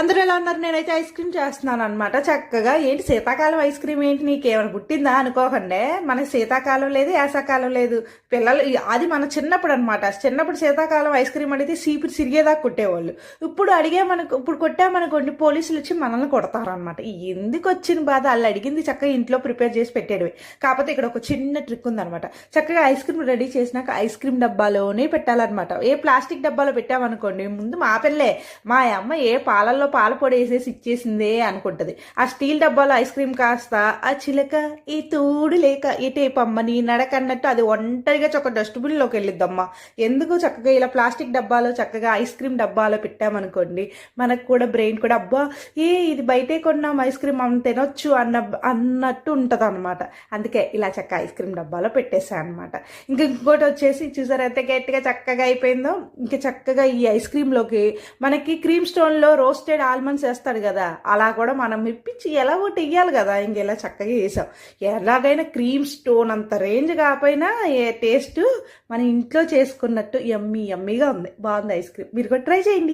అందరూ ఎలా ఉన్నారు? నేనైతే ఐస్ క్రీమ్ చేస్తున్నాను అనమాట చక్కగా ఏంటి శీతాకాలం ఐస్ క్రీమ్ ఏంటి? నీకేమైనా పుట్టిందా అనుకోకండి. మనకి శీతాకాలం లేదు వేసాకాలం లేదు. పిల్లలు అది మన చిన్నప్పుడు అనమాట చిన్నప్పుడు శీతాకాలం ఐస్ క్రీమ్ అడిగితే సీపురు సిరిగేదాకా కొట్టేవాళ్ళు. ఇప్పుడు అడిగే మనకు ఇప్పుడు కొట్టామనుకోండి పోలీసులు వచ్చి మనల్ని కొడతారనమాట ఎందుకు వచ్చిన బాధ? వాళ్ళు అడిగింది చక్కగా ఇంట్లో ప్రిపేర్ చేసి పెట్టేవి కాకపోతే ఇక్కడ ఒక చిన్న ట్రిక్ ఉందనమాట చక్కగా ఐస్ క్రీమ్ రెడీ చేసినాక ఐస్ క్రీమ్ డబ్బాలోనే పెట్టాలన్నమాట. ఏ ప్లాస్టిక్ డబ్బాలో పెట్టామనుకోండి ముందు మా పిల్లే మా అమ్మ ఏ పాలల్లో పాల పొడి వేసేసి ఇచ్చేసిందే అనుకుంటది. ఆ స్టీల్ డబ్బాలో ఐస్ క్రీమ్ కాస్త ఆ చిలక ఈ తోడు లేక ఈ టేప్ అమ్మని నడకన్నట్టు అది ఒంటరిగా చక్క డస్ట్బిన్లోకి వెళ్ళిద్దమ్మా. ఎందుకు చక్కగా ఇలా ప్లాస్టిక్ డబ్బాలో చక్కగా ఐస్ క్రీమ్ డబ్బాలో పెట్టామనుకోండి మనకు కూడా బ్రెయిన్ కూడా అబ్బా ఏ ఇది బయటే కొన్నాం ఐస్ క్రీమ్ మనం తినొచ్చు అన్న అన్నట్టు ఉంటుంది అనమాట అందుకే ఇలా చక్క ఐస్ క్రీమ్ డబ్బాలో పెట్టేసాను అనమాట ఇంకా ఇంకోటి వచ్చేసి చూసారు ఎంత గట్టిగా చక్కగా అయిపోయిందో? ఇంకా చక్కగా ఈ ఐస్ క్రీమ్లోకి మనకి క్రీమ్ స్టోన్లో రోస్టెడ్ ఆల్మండ్స్ వేస్తాడు కదా అలా కూడా మనం ఇప్పించి ఎలా ఒకటి వేయాలి కదా ఇంకెలా చక్కగా వేసాం ఎలాగైనా క్రీమ్ స్టోన్ అంత రేంజ్ కాకపోయినా ఏ టేస్ట్ మన ఇంట్లో చేసుకున్నట్టు ఎమ్మీ ఎమ్మీగా ఉంది. బాగుంది ఐస్ క్రీమ్. మీరు కూడా ట్రై చేయండి.